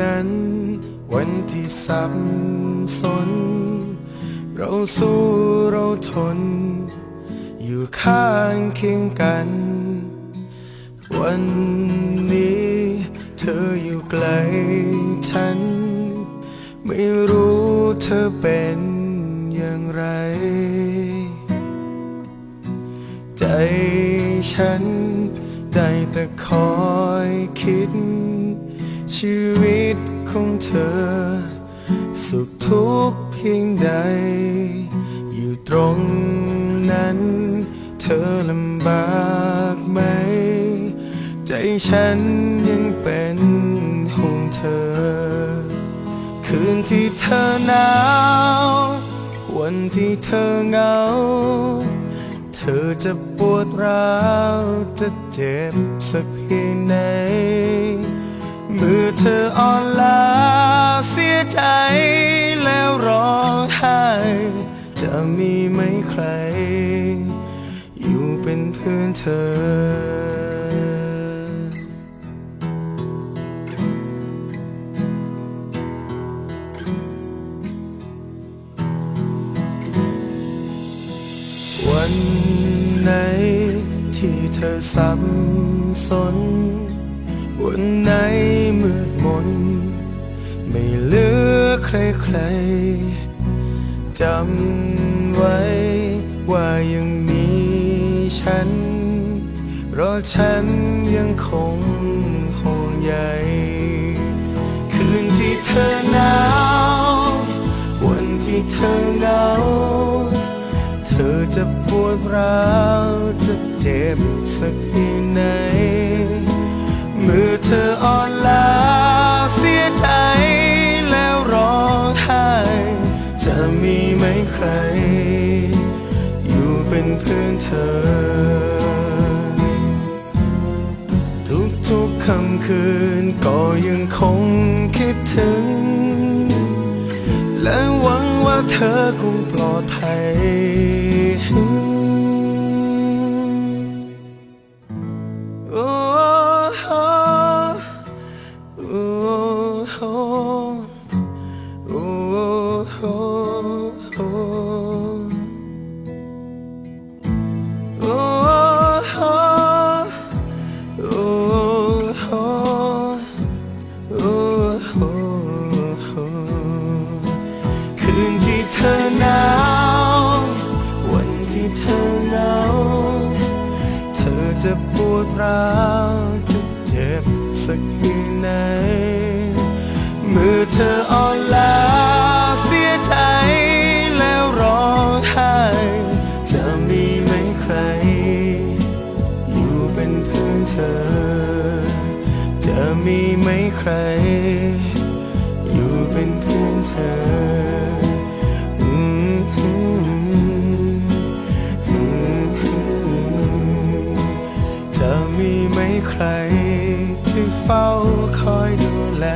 นั้น วันที่สับสน เราสู้เราทน อยู่ข้างเคียงกัน วันนี้เธออยู่ไกลฉัน ไม่รู้เธอเป็นอย่างไร ใจฉันได้แต่คอยคิด ชีวิตของเธอ สุขทุกเพียงใด อยู่ตรงนั้น เธอลำบากไหม ใจฉันยังเป็นห่วงเธอ คืนที่เธอหนาว วันที่เธอเหงา เธอจะปวดร้าว จะเจ็บสักเพียงไหน มื่อเธออ่อนล้าเสียใจแล้วร้องไห้จะมีไหมใคร อยู่เป็นเพื่อนเธอวันไหนที่เธอสับสน วันไหนมืดมน ไม่เหลือใครๆจำไว้ว่ายังมีฉันเราฉันยังคงห่วงใยคืนที่เธอหนาว วันที่เธอเหงา เธอจะปวดร้าวจะเจ็บสักเพียงไหน เธออ่อนล้าเสียใจแล้วร้องไห้จะมีไหมใคร อยู่เป็นเพื่อนเธอ ทุกๆค่ำคืนก็ยังคงคิดถึง และหวังว่าเธอคงปลอดภัย จะปวดร้าวจะเจ็บสักที่ไหนมือเธออ่อนล้าเสียใจแล้วร้องไห้จะมีไหมใคร อยู่เป็นเพื่อนเธอ จะมีไหมใคร ใครที่เฝ้าคอยดูแล